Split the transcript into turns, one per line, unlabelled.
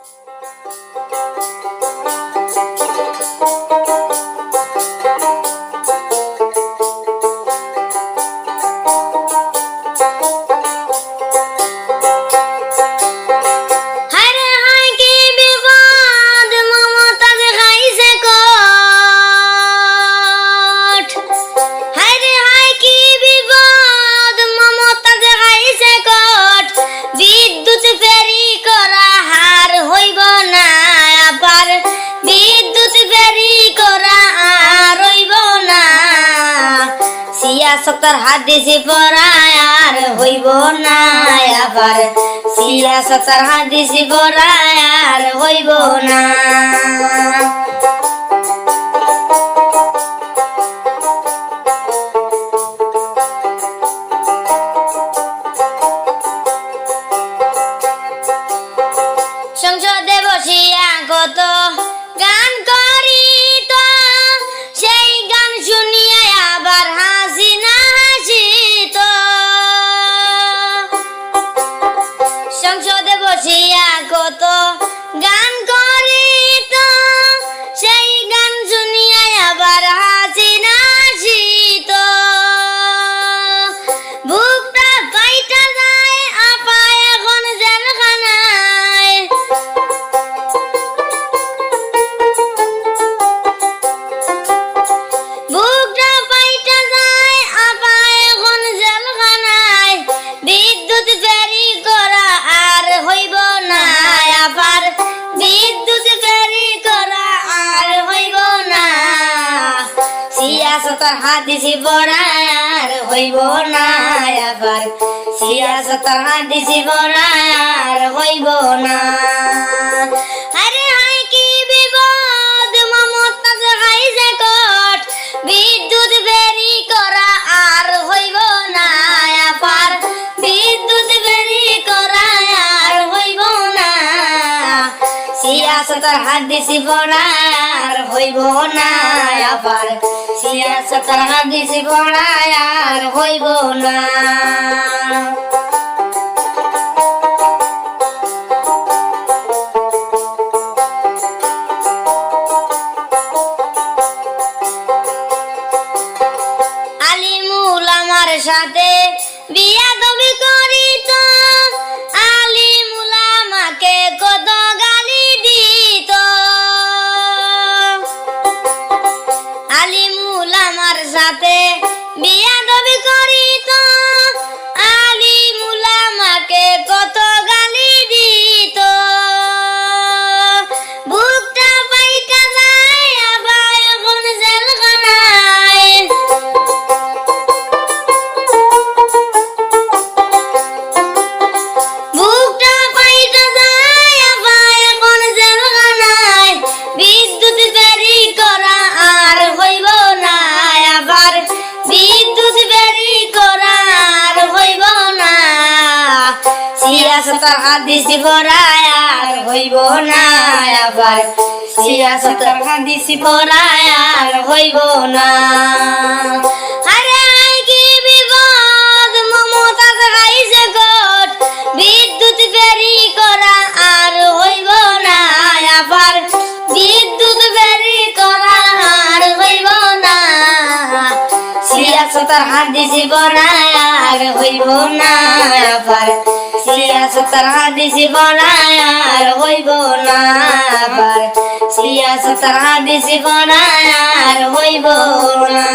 Thank you. সিয়াসতর হাদিসি পড়ায় আর হইব না আবার। সিয়াসতর হাদিসি পড়ায় আর হইব না। সংসদে বসিয়া কত বসিয়া সিয়াসতর পড়ায় আর হইব না আবার। সিয়াসতর হাদিসি আর হইব না। আরে হায় কি বিপদ মমতা দেখাইছে কট, বিদ্যুৎ বেরি করা আর হইব না আবার। বিদ্যুৎ বেরি করা আর হইব না। সিয়াসতর হাদিসি পড়ার হইব না আবার। পড়ার হইব না। আলিমুল সাথে বিয়া দবি করিত আলিমুল আমাকে বিয়া দবি আলি মুলা মাকে কত সিয়াসতর হাদিসি আর হইব না আবার। সিয়াসতর হাদিসি আর হইব না। আরে আয় কি বিপদ? মমতা দেখাইছে গট বিদ্যুৎ বেরি করা আর হইব না আবার। বিদ্যুৎ বেরি করা আর হইব না। সিয়াসতর হাদিসি আর হইব না আবার। সিয়াস তারা দিছি বনায়ার হইব না পার সিয়াস তারা দিছি বনায়ার হইব না।